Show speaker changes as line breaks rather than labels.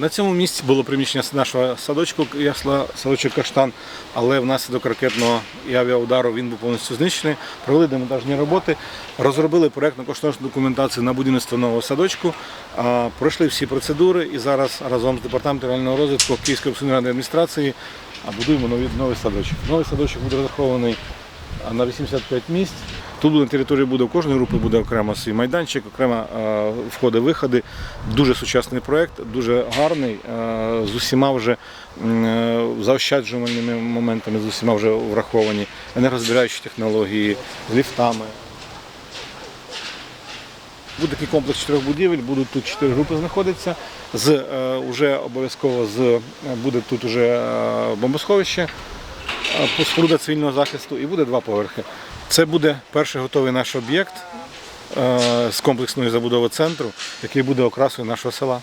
На цьому місці було приміщення нашого садочку, ясла садочок Каштан, але внаслідок ракетного і авіаудару він був повністю знищений. Провели демонтажні роботи, розробили проєктну кошторисну документацію на будівництво нового садочку, пройшли всі процедури і зараз разом з департаментом реального розвитку Київської обласної адміністрації будуємо новий садочок. Новий садочок буде розрахований на 85 місць. Тут на території буде у кожної групи буде окремо свій майданчик, окремо е, входи-виходи. Дуже сучасний проєкт, дуже гарний, е, з усіма вже е, заощаджувальними моментами, з усіма вже враховані, енергозбираючі технології, з ліфтами. Буде такий комплекс чотирьох будівель, будуть тут чотири групи знаходитися. З е, уже обов'язково з буде тут уже бомбосховище, споруда цивільного захисту і буде два поверхи. Це буде перший готовий наш об'єкт е, з комплексної забудови центру, який буде окрасою нашого села.